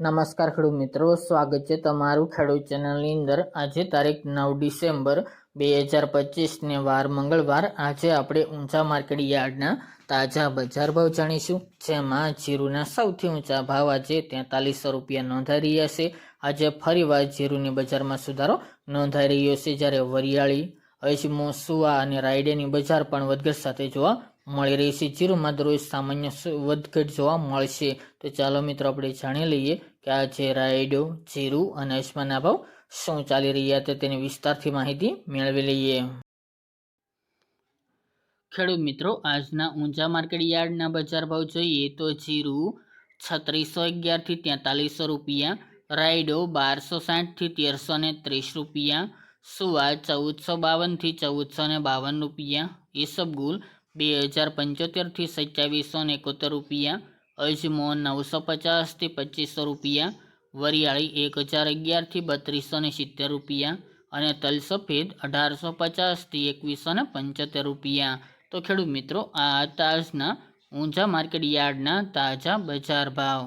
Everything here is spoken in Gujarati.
નમસ્કાર ખેડૂત મિત્રો, સ્વાગત છે તમારું ખેડૂત ચેનલની અંદર. આજે તારીખ નવ ડિસેમ્બર બે હજાર પચીસને વાર મંગળવાર. આજે આપણે ઊંચા માર્કેટ યાર્ડના તાજા બજાર ભાવ જાણીશું, જેમાં જીરુના સૌથી ઊંચા ભાવ આજે તેતાલીસો રૂપિયા નોંધાઈ રહ્યા છે. આજે ફરીવાર જીરુની બજારમાં સુધારો નોંધાઈ રહ્યો છે. જ્યારે વરિયાળી અજમો સુવા અને રાયડેની બજાર પણ વધઘટ સાથે જોવા મળી રહી છે. જીરુમાં દરરોજ સામાન્ય વધઘટ જોવા મળશે. તો ચાલો મિત્રો આપણે જાણી લઈએ કે આજે રાયડો, જીરું અને અજમાના ભાવ શું ચાલી રહ્યા હતા તેની વિસ્તારથી માહિતી મેળવી લઈએ. ખેડૂત મિત્રો, આજના ઊંચા માર્કેટ યાર્ડના બજાર ભાવ જોઈએ તો જીરું છત્રીસો અગિયારથી તેતાલીસો રૂપિયા, રાયડો બારસો સાઠથી તેરસો ને ત્રીસ રૂપિયા, સુવા ચૌદસો બાવનથી ચૌદસો ને બાવન રૂપિયા, ઈસબગુલ બે હજાર પંચોતેરથી સત્યાવીસો ને એકોતેર રૂપિયા અજમો નવસો પચાસથી પચીસો રૂપિયા, વરિયાળી એક હજાર અગિયારથી બત્રીસો ને સિત્તેર રૂપિયા અને તલ સફેદ અઢારસો પચાસથી એકવીસો ને પંચોતેર રૂપિયા. તો ખેડૂત મિત્રો, આ હતા આજના ઊંઝા માર્કેટ યાર્ડના તાજા બજાર ભાવ.